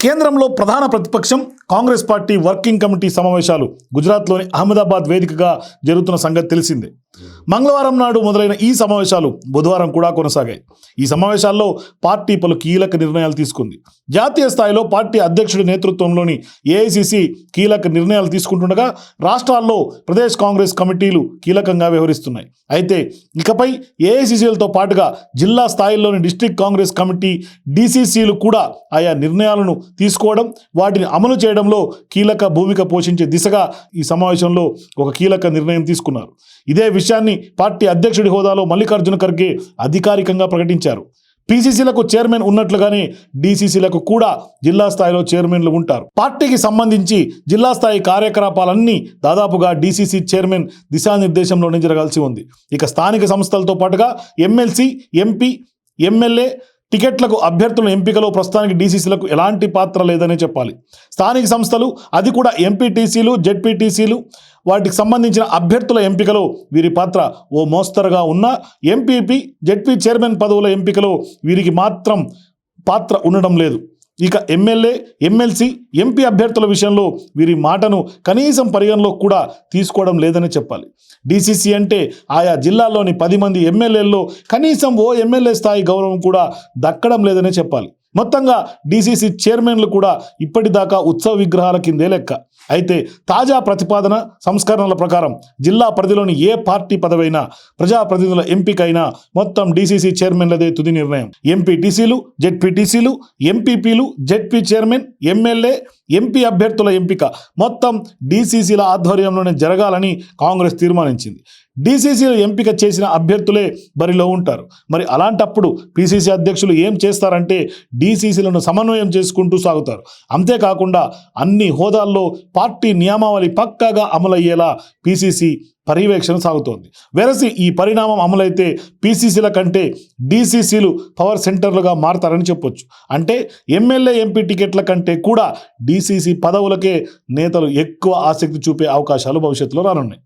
కేంద్రంలో ప్రధాన ప్రతిపక్షం కాంగ్రెస్ పార్టీ వర్కింగ్ కమిటీ సమావేశాలు. గుజరాత్లోని అహ్మదాబాద్ వేదికగా జరుగుతున్న సంగతి తెలిసిందే. మంగళవారం నాడు మొదలైన ఈ సమావేశాలు బుధవారం కూడా కొనసాగాయి. ఈ సమావేశాల్లో పార్టీ పలు కీలక నిర్ణయాలు తీసుకుంది. జాతీయ స్థాయిలో పార్టీ అధ్యక్షుడి నేతృత్వంలోని ఏఐసిసి కీలక నిర్ణయాలు తీసుకుంటుండగా రాష్ట్రాల్లో ప్రదేశ్ కాంగ్రెస్ కమిటీలు కీలకంగా వ్యవహరిస్తున్నాయి. అయితే ఇకపై ఏఐసిసిలతో పాటుగా జిల్లా స్థాయిలోని డిస్ట్రిక్ట్ కాంగ్రెస్ కమిటీ డిసిసిలు కూడా ఆయా నిర్ణయాలను తీసుకోవడం వాటిని అమలు చేయడంలో కీలక భూమిక పోషించే దిశగా ఈ సమావేశంలో ఒక కీలక నిర్ణయం తీసుకున్నారు. ఇదే విషయాన్ని పార్టీ అధ్యక్షుడి హోదాలో మల్లికార్జున ఖర్గే అధికారికంగా ప్రకటించారు. పీసీసీలకు చైర్మన్ ఉన్నట్లుగానే డీసీసీలకు కూడా జిల్లా స్థాయిలో చైర్మన్లు ఉంటారు. పార్టీకి సంబంధించి జిల్లా స్థాయి కార్యకలాపాలన్నీ దాదాపుగా డీసీసీ చైర్మన్ దిశానిర్దేశంలోనే జరగాల్సి ఉంది. ఇక స్థానిక సంస్థలతో పాటుగా ఎమ్మెల్సీ ఎంపీ ఎమ్మెల్యే టికెట్లకు అభ్యర్థుల ఎంపికలో ప్రస్తుతానికి డీసీసీలకు ఎలాంటి పాత్ర లేదనే చెప్పాలి. స్థానిక సంస్థలు అది కూడా ఎంపీటీసీలు జెడ్పీటీసీలు వాటికి సంబంధించిన అభ్యర్థుల ఎంపికలో వీరి పాత్ర ఓ మోస్తరుగా ఉన్న ఎంపీపీ జెడ్పీ చైర్మన్ పదవుల ఎంపికలో వీరికి మాత్రం పాత్ర ఉండడం లేదు. ఇక ఎమ్మెల్యే ఎమ్మెల్సీ ఎంపీ అభ్యర్థుల విషయంలో వీరి మాటను కనీసం పరిగణలో కూడా తీసుకోవడం లేదని చెప్పాలి. డీసీసీ అంటే ఆయా జిల్లాల్లోని పది మంది ఎమ్మెల్యేల్లో కనీసం ఓ ఎమ్మెల్యే స్థాయి గౌరవం కూడా దక్కడం లేదనే చెప్పాలి. మొత్తంగా డీసీసీ చైర్మన్లు కూడా ఇప్పటిదాకా ఉత్సవ విగ్రహాల కిందే లెక్క. అయితే తాజా ప్రతిపాదన సంస్కరణల ప్రకారం జిల్లా పరిధిలోని ఏ పార్టీ పదవైనా ప్రజాప్రతినిధుల ఎంపికైనా మొత్తం డీసీసీ చైర్మన్లదే తుది నిర్ణయం. ఎంపీటీసీలు జెడ్పీటీసీలు ఎంపీపీలు జెడ్పీ చైర్మన్ ఎమ్మెల్యే ఎంపీ అభ్యర్థుల ఎంపిక మొత్తం డీసీసీల ఆధ్వర్యంలోనే జరగాలని కాంగ్రెస్ తీర్మానించింది. డీసీసీలు ఎంపిక చేసిన అభ్యర్థులే బరిలో ఉంటారు. మరి అలాంటప్పుడు పీసీసీ అధ్యక్షులు ఏం చేస్తారంటే డీసీసీలను సమన్వయం చేసుకుంటూ సాగుతారు. అంతేకాకుండా అన్ని హోదాల్లో పార్టీ నియమావళి పక్కాగా అమలయ్యేలా పీసీసీ పర్యవేక్షణ సాగుతోంది. వెరసి ఈ పరిణామం అమలైతే పీసీసీల కంటే డీసీసీలు పవర్ సెంటర్లుగా మారతారని చెప్పొచ్చు. అంటే ఎమ్మెల్యే ఎంపీ టికెట్ల కంటే కూడా డీసీసీ పదవులకే నేతలు ఎక్కువ ఆసక్తి చూపే అవకాశాలు భవిష్యత్తులో రానున్నాయి.